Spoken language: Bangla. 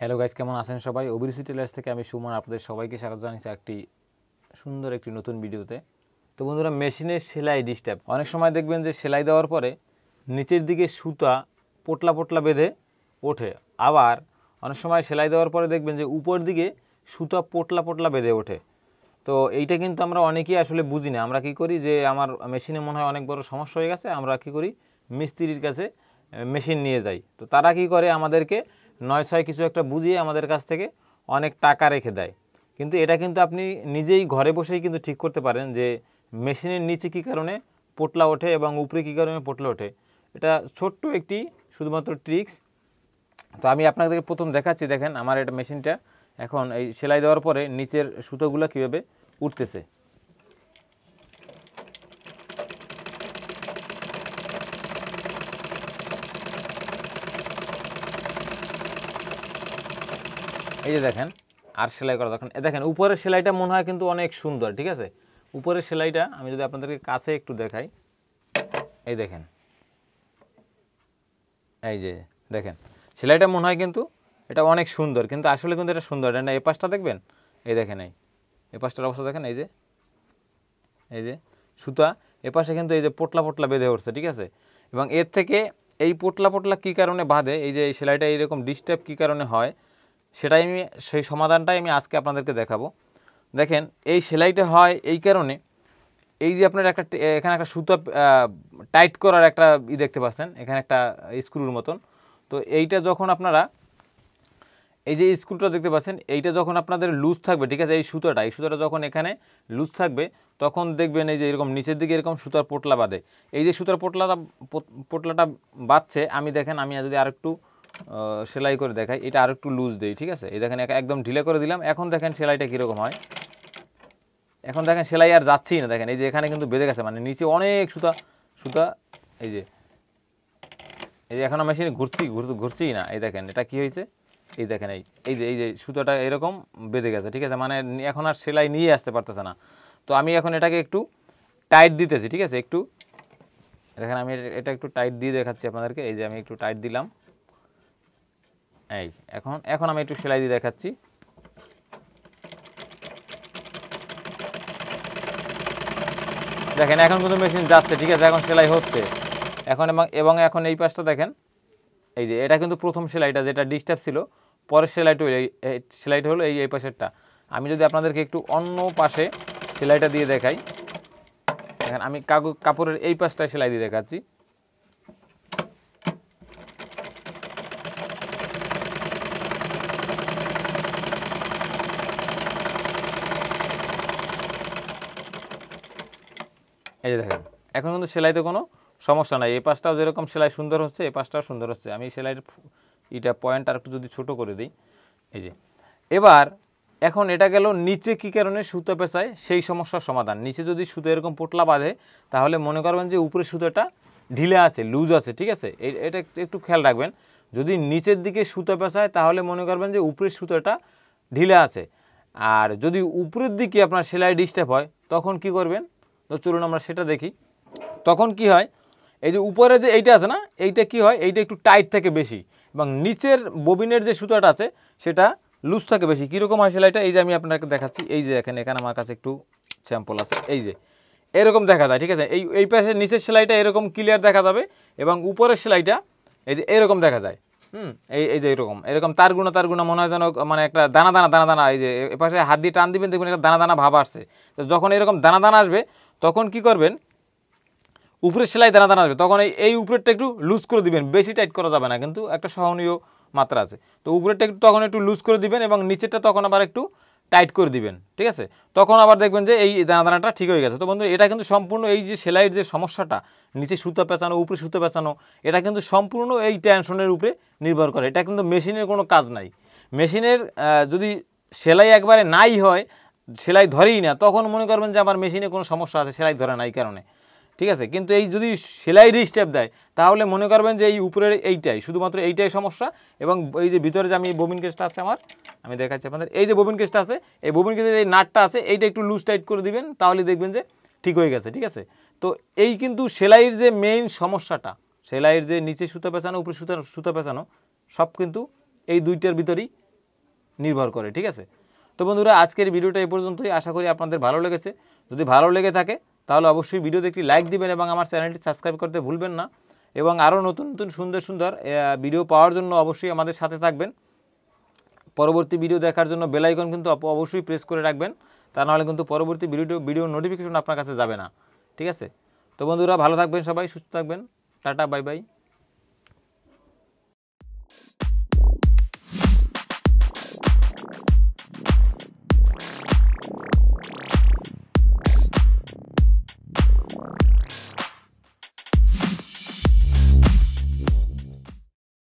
হ্যালো গাইস কেমন আছেন সবাই? ওবিসি টেলার্স থেকে আমি সুমন আপনাদের সবাইকে স্বাগত জানাচ্ছি একটি সুন্দর একটি নতুন ভিডিওতে। তো বন্ধুরা মেশিনের সেলাই ডিস্টার্ব অনেক সময় দেখবেন যে সেলাই দেওয়ার পরে নিচের দিকে সুতা পোটলা পোটলা বেঁধে ওঠে। আবার অনেক সময় সেলাই দেওয়ার পরে দেখবেন যে উপর দিকে সুতা পোটলা পোটলা বেঁধে ওঠে। তো এইটা কিন্তু আমরা অনেকেই আসলে বুঝি না। আমরা কি করি যে আমার মেশিনে মনে হয় অনেক বড় সমস্যা হয়ে গেছে আমরা কি করি? মিস্ত্রির কাছে মেশিন নিয়ে যাই। তো তারা কি করে আমাদেরকে নয় ছয় কিছু একটা বুঝিয়ে আমাদের কাছ থেকে অনেক টাকা রেখে দেয়। কিন্তু এটা কিন্তু আপনি নিজেই ঘরে বসেই কিন্তু ঠিক করতে পারেন যে মেশিনের নিচে কী কারণে পোটলা ওঠে এবং উপরে কী কারণে পোটলা ওঠে। এটা ছোট্ট একটি শুধুমাত্র ট্রিক্স তো আমি আপনাদেরকে প্রথম দেখাচ্ছি, দেখেন আমার এটা মেশিনটা এখন এই সেলাই দেওয়ার পরে নিচের সুতোগুলো কীভাবে উঠতেছে। এই যে দেখেন, আর সেলাই করা দেখেন এ দেখেন, উপরের সেলাইটা মনে হয় কিন্তু অনেক সুন্দর, ঠিক আছে? উপরের সেলাইটা আমি যদি আপনাদেরকে কাছে একটু দেখাই। এই দেখেন। এই যে, দেখেন, সেলাইটা মনে হয় কিন্তু এটা অনেক সুন্দর, কিন্তু আসলে কিন্তু এটা সুন্দর না এই পাশটা দেখবেন? এই দেখেন, এই এই পাশটার অবস্থা দেখেন, এই যে এই যে, সুতা, এ পাশে কিন্তু এই যে পোটলা পোটলা বেঁধে উঠছে, ঠিক আছে? এবং এর থেকে এই পোটলা পোটলা কী কারণে বাঁধে? এই যে, এই সেলাইটা এইরকম ডিস্টার্ব কী কারণে হয়? সেটাই আমি সেই সমাধানটাই আমি আজকে আপনাদেরকে দেখাবো। দেখেন এই সেলাইটা হয় এই কারণে এই যে আপনার একটা এখানে একটা সুতো টাইট করার একটা ই দেখতে পাচ্ছেন এখানে একটা স্ক্রুর মতন। তো এইটা যখন আপনারা এই যে স্ক্রুটা দেখতে পাচ্ছেন এইটা যখন আপনাদের লুজ থাকবে ঠিক আছে এই সুতোটা এই সুতোটা যখন এখানে লুজ থাকবে তখন দেখবেন এই যে এরকম নিচের দিকে এরকম সুতার পোটলা বাঁধে। এই যে সুতার পোটলাটা পোট- পোটলাটা বাঁধছে আমি দেখেন আমি যদি আরেকটু আহ, সেলাই করে দেখাই। এটা আরেকটু লুজ দেই, ঠিক আছে? এই দেখেন, একদম ঢিলে করে দিলাম। এখন দেখেন সেলাইটা কীরকম হয়। এখন দেখেন সেলাই আর যাচ্ছেই না। দেখেন, এই যে এখানে কিন্তু বেঁধে গেছে মানে নিচে অনেক সুতা সুতা, এই যে এই যে এখনও মেশিনে ঘুরছি ঘুরছেই না। এই দেখেন, এটা কি হয়েছে? এই দেখেন, এই এই যে এই যে সুতোটা এরকম বেঁধে গেছে, ঠিক আছে? মানে এখন আর সেলাই নিয়ে আসতে পারতেছে না। তো আমি এখন এটাকে একটু টাইট দিতেছি, ঠিক আছে? একটু, দেখেন, আমি এটা একটু টাইট দিয়ে দেখাচ্ছি আপনাদেরকে। এই যে আমি একটু টাইট দিলাম। এই, এখন এখন আমি একটু সেলাই দিয়ে দেখাচ্ছি। দেখেন, এখন কিন্তু মেশিন যাচ্ছে, ঠিক আছে, এখন সেলাই হচ্ছে। এখন এবং এবং এখন এই পাশটা দেখেন, এই যে, এটা কিন্তু প্রথম সেলাইটা, যেটা ডিস্টার্ব ছিল, পরের সেলাইটা হলো এই সেলাইটা হলো এই এই পাশেরটা। আমি যদি আপনাদেরকে একটু অন্য পাশে সেলাইটা দিয়ে দেখাই, দেখেন, আমি কাপড়ের এই পাশটায় সেলাই দিয়ে দেখাচ্ছি। এই যে দেখেন, এখন কিন্তু সেলাইতে কোনো সমস্যা নাই। এই পাশটাও যেরকম সেলাই সুন্দর হচ্ছে, এই পাশটাও সুন্দর হচ্ছে। আমি সেলাইয়ের এটা পয়েন্ট আর একটু যদি ছোট করে দিই, এই যে। এবার, এখন এটা গেল নিচে কী কারণে সুতো পেঁচায়? সেই সমস্যার সমাধান। নিচে যদি সুতো এরকম পোটলা বাঁধে, তাহলে মনে করবেন যে উপরে সুতোটা ঢিলে আছে, লুজ আছে, ঠিক আছে? এটা একটু খেয়াল রাখবেন। যদি নিচের দিকে সুতো পেঁচায়, তাহলে মনে করবেন যে উপরের সুতোটা ঢিলে আছে। আর যদি উপরের দিকে আপনার সেলাই ডিস্টার্ব হয়, তখন কি করবেন? তো চলুন আমরা সেটা দেখি। তখন কি হয়, এই যে উপরে যে এইটা আছে না, এইটা কি হয়, এইটা একটু টাইট থাকে বেশি এবং নিচের ববিনের যে সুতাটা আছে, সেটা লুজ থাকে বেশি। কীরকম হয় সেলাইটা? এই যে আমি আপনাকে দেখাচ্ছি। এই যে এখানে এখানে আমার কাছে একটু স্যাম্পল আছে। এই যে, এরকম দেখা যায়, ঠিক আছে? এই এই পাশে নিচের সেলাইটা এরকম ক্লিয়ার দেখা যাবে এবং উপরের সেলাইটা এই যে এরকম দেখা যায়। হুম, এই এই যে এরকম। এরকম তার গুণা তার গুণা মনে হয় যেন মানে একটা দানা দানা দানা দানা, এই যে এ পাশে হাত দিয়ে টান দিবেন, দেখবেন একটা দানা দানা ভাব আসছে। তো যখন এরকম দানা দানা আসবে তখন কি করবেন? উপরের সেলাই দানা দানা আসবে তখন এই উপরেরটা একটু লুজ করে দিবেন। বেশি টাইট করা যাবে না, কিন্তু একটা সহনীয় মাত্রা আছে। তো উপরেরটা একটু তখন একটু লুজ করে দিবেন এবং নিচেরটা তখন আবার একটু টাইট করে দিবেন। ঠিক আছে? তখন আবার দেখবেন যে এই দানা দানাটা ঠিক হয়ে গেছে। তো বন্ধু এটা কিন্তু সম্পূর্ণ এই যে সেলাইয়ের যে সমস্যাটা, নিচে সুতো পেঁচানো, উপরে সুতো পেঁচানো, এটা কিন্তু সম্পূর্ণ এই টেনশনের উপরে নির্ভর করে। এটা কিন্তু মেশিনের কোনো কাজ নাই। মেশিনের যদি সেলাই একবারে নাই হয় সেলাই ধরেই না, তখন মনে করবেন যে আমার মেশিনে কোনো সমস্যা আছে, সেলাই ধরে না এই কারণে। ঠিক আছে? কিন্তু এই যদি সেলাই স্টেপ দেয়, তাহলে মনে করবেন যে এই উপরের এইটাই, শুধুমাত্র এইটাই সমস্যা এবং এই যে ভিতরে যে আমি এই ববিন কেসটা আছে আমার, আমি দেখাচ্ছি আপনাদের, এই যে ববিন কেসটা আছে, এই ববিন কেসের এই নাটটা আছে, এইটা একটু লুজ টাইট করে দিবেন, তাহলে দেখবেন যে ঠিক হয়ে গেছে, ঠিক আছে? তো এই কিন্তু সেলাইয়ের যে মেইন সমস্যাটা, সেলাইয়ের যে নিচে সুতো পেঁচানো উপরে সুতো সুতো পেঁচানো সব কিন্তু এই দুইটার ভিতরেই নির্ভর করে, ঠিক আছে? তো বন্ধুরা, আজকের ভিডিওটা এই পর্যন্তই। আশা করি আপনাদের ভালো লেগেছে। যদি ভালো লেগে থাকে, তাহলে অবশ্যই ভিডিওতে একটি লাইক দিবেন এবং আমার চ্যানেলটি সাবস্ক্রাইব করতে ভুলবেন না। এবং আরও নতুন নতুন, সুন্দর সুন্দর ভিডিও পাওয়ার জন্য অবশ্যই আমাদের সাথে থাকবেন। পরবর্তী ভিডিও দেখার জন্য বেল আইকন কিন্তু অবশ্যই প্রেস করে রাখবেন। তা নাহলে কিন্তু পরবর্তী ভিডিও ভিডিও নোটিফিকেশন আপনার কাছে যাবে না। ঠিক আছে? তো বন্ধুরা, ভালো থাকবেন সবাই, সুস্থ থাকবেন। Tata, bye bye.